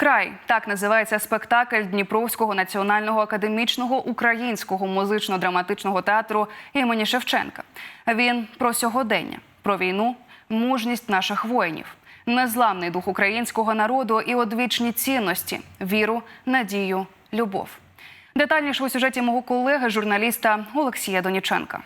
Край так називається спектакль Дніпровського національного академічного українського музично-драматичного театру імені Шевченка. Він про сьогодення, про війну, мужність наших воїнів, незламний дух українського народу і одвічні цінності, віру, надію, любов. Детальніше у сюжеті мого колеги, журналіста Олексія Доніченка.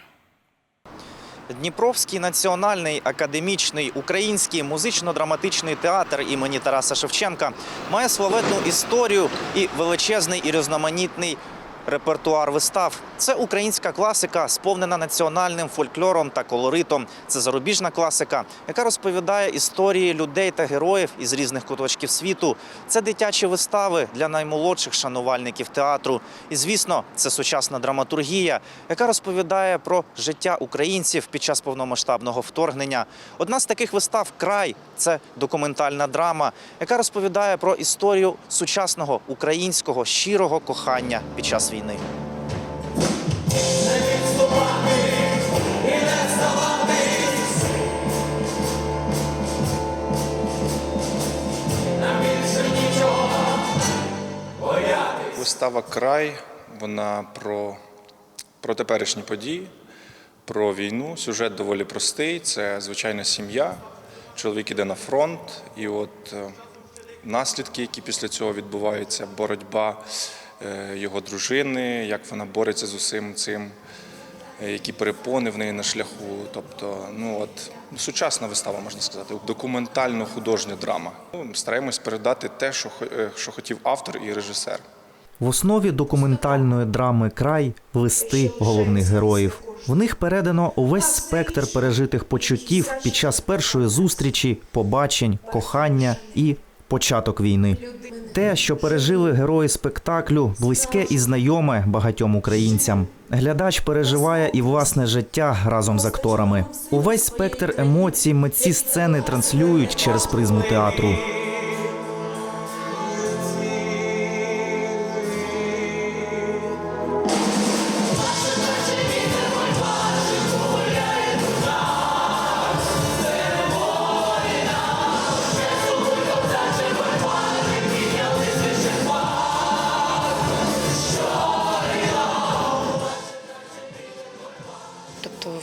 Дніпровський національний академічний український музично-драматичний театр імені Тараса Шевченка має славетну історію і величезний і різноманітний репертуар вистав. Це українська класика, сповнена національним фольклором та колоритом. Це зарубіжна класика, яка розповідає історії людей та героїв із різних куточків світу. Це дитячі вистави для наймолодших шанувальників театру. І звісно, це сучасна драматургія, яка розповідає про життя українців під час повномасштабного вторгнення. Одна з таких вистав край це документальна драма, яка розповідає про історію сучасного українського щирого кохання під час війни. Вистава Край вона про, про теперішні події, про війну. Сюжет доволі простий. Це звичайна сім'я. Чоловік іде на фронт, і от е, наслідки, які після цього відбуваються, боротьба його дружини, як вона бореться з усім цим, е, які перепони в неї на шляху. Тобто, ну от сучасна вистава, можна сказати, документально-художня драма. Ну, Стараємось передати те, що, е, що хотів автор і режисер. В основі документальної драми край листи головних героїв. В них передано увесь спектр пережитих почуттів під час першої зустрічі, побачень, кохання і початок війни. Те, що пережили герої спектаклю, близьке і знайоме багатьом українцям. Глядач переживає і власне життя разом з акторами. Увесь спектр емоцій митці сцени транслюють через призму театру.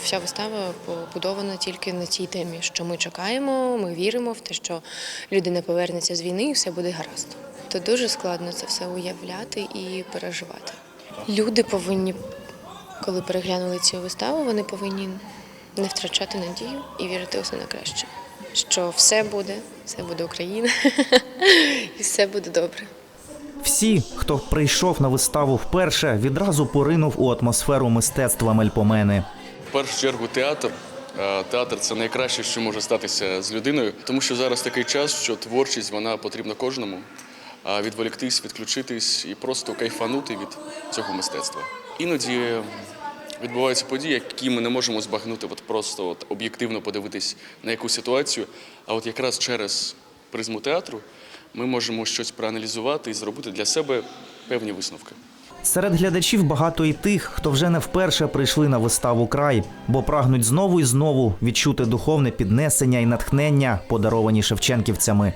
Вся вистава побудована тільки на цій темі, що ми чекаємо, ми віримо в те, що людина повернеться з війни і все буде гаразд. То дуже складно це все уявляти і переживати. Люди повинні, коли переглянули цю виставу, вони повинні не втрачати надію і вірити усе на краще. Що все буде, все буде Україна, і все буде добре. Всі, хто прийшов на виставу вперше, відразу поринув у атмосферу мистецтва Мельпомени. В першу чергу театр. Театр це найкраще, що може статися з людиною, тому що зараз такий час, що творчість вона потрібна кожному. Відволіктись, відключитись і просто кайфанути від цього мистецтва. Іноді відбуваються події, які ми не можемо збагнути, от просто от об'єктивно подивитись на якусь ситуацію. А от якраз через призму театру ми можемо щось проаналізувати і зробити для себе певні висновки. Серед глядачів багато і тих, хто вже не вперше прийшли на виставу край, бо прагнуть знову і знову відчути духовне піднесення і натхнення, подаровані шевченківцями.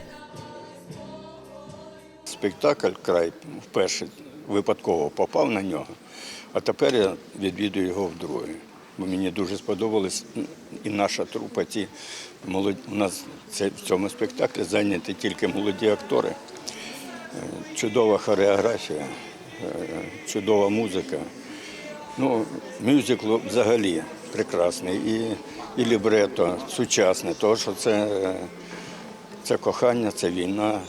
Спектакль край вперше випадково попав на нього, а тепер я відвідую його вдруге. Бо мені дуже сподобалась і наша трупа. Ті молоді у нас це в цьому спектаклі зайняті тільки молоді актори. Е, Чудова хореографія, чудова музика. Ну, мюзикл взагалі прекрасний. І, і лібрето сучасне, тому що це, е, це кохання, це війна,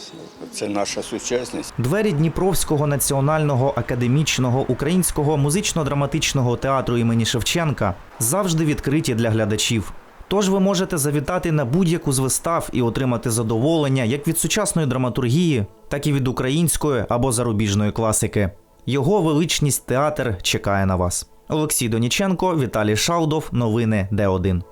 це наша сучасність. Двері Дніпровського національного академічного українського музично-драматичного театру імені Шевченка завжди відкриті для глядачів. Тож ви можете завітати на будь-яку з вистав і отримати задоволення як від сучасної драматургії, так і від української або зарубіжної класики. Його величність театр чекає на вас. Олексій Доніченко, Віталій Шалдов. Новини Д1.